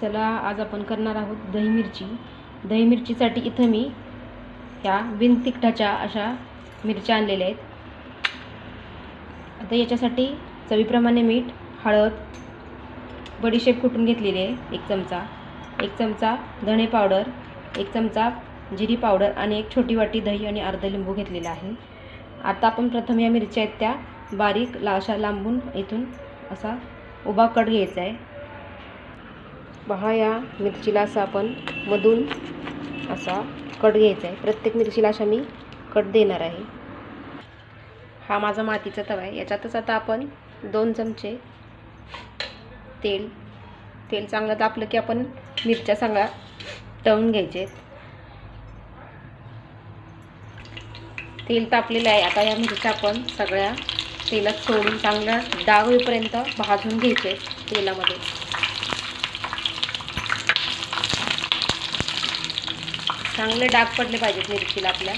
चला आज आपण करणार आहोत दही मिरची. दही मिरचीसाठी इथं मी ह्या बिन तिखटाच्या अशा मिरच्या आणलेल्या आहेत. आता याच्यासाठी चवीप्रमाणे मीठ हळद बडीशेप कुटून घेतलेली आहे? एक चमचा. एक चमचा धणे पावडर एक चमचा जिरी पावडर आणि एक छोटी वाटी दही आणि अर्धा लिंबू घेतलेला आहे. आता आपण प्रथम या मिरच्या आहेत त्या बारीक ला अशा लांबून इथून असा उभा कट घ्यायचा आहे. पहा या मिरचीला असा आपण मधून असा कट घ्यायचा आहे प्रत्येक मिरचीला अशा मी कट देणार आहे. हा माझा मातीचा तवा आहे. याच्यातच आता आपण दोन चमचे तेल तेल चांगलं तापलं की आपण मिरच्या चांगल्या तळून घ्यायचे. तेल तापलेलं आहे. आता या मिरच्या आपण सगळ्या तेलात सोडून चांगल्या डाग होईपर्यंत भाजून घ्यायचे तेलामध्ये. चांगले डाग पडले पाहिजेत मिरचीला आपल्या.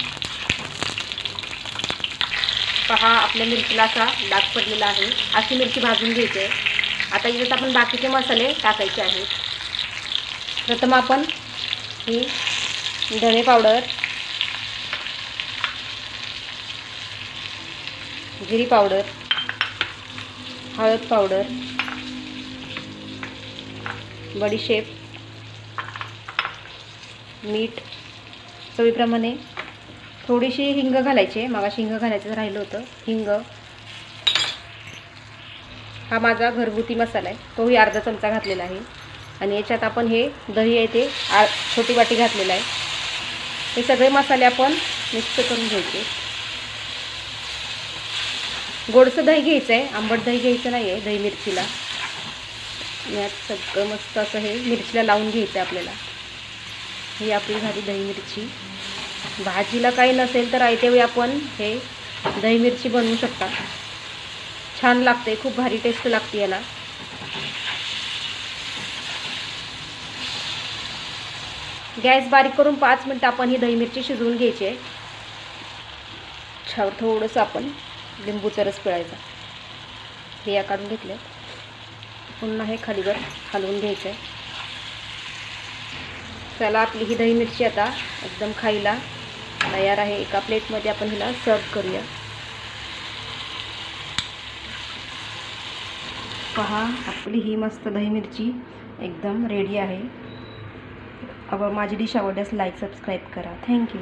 पहा आपल्या मिरचीला असा डाग पडलेला आहे. अशी मिरची भाजून घ्यायची आहे. आता याच्यात आपण बाकीचे मसाले टाकायचे आहेत. प्रथम आपण ही धणे पावडर जिरी पावडर हळद पावडर बडीशेप मीठ चवीप्रमाणे थोडीशी हिंग घालायची. मागाशी हिंग घालायचं राहिलं होतं. हिंग. हा माझा घरगुती मसाला आहे. तोही अर्धा चमचा घातलेला आहे. आणि याच्यात आपण हे दही आहे ते आ छोटी वाटी घातलेलं आहे. हे सगळे मसाले आपण मिक्स करून घ्यायचे. गोडसं दही घ्यायचं आहे. आंबट दही घ्यायचं नाही आहे दही मिरचीला. यात सगळं मस्त असं हे मिरचीला लावून घ्यायचं आहे आपल्याला. ही आपली झाली दही मिरची. भाजीला काही नसेल तर आयतेवेळी आपण हे दही मिरची बनवू शकता. छान लागते खूप भारी टेस्ट लागते याला. गॅस बारीक करून पाच मिनटं आपण ही दही मिरची शिजवून घ्यायची आहे. छावर थोडंसं आपण लिंबूचा रस पिळायचा. बिया काढून घेतल्या. पुन्हा हे खालीवर हलवून घ्यायचं आहे चला आपली ही दही मिरची आता एकदम खायला तयार आहे. एका प्लेटमध्ये आपण हिला सर्व करूया. पहा आपली ही मस्त दही मिरची एकदम रेडी आहे. अगं माझी डिश आवडल्यास लाईक सबस्क्राईब करा. थँक्यू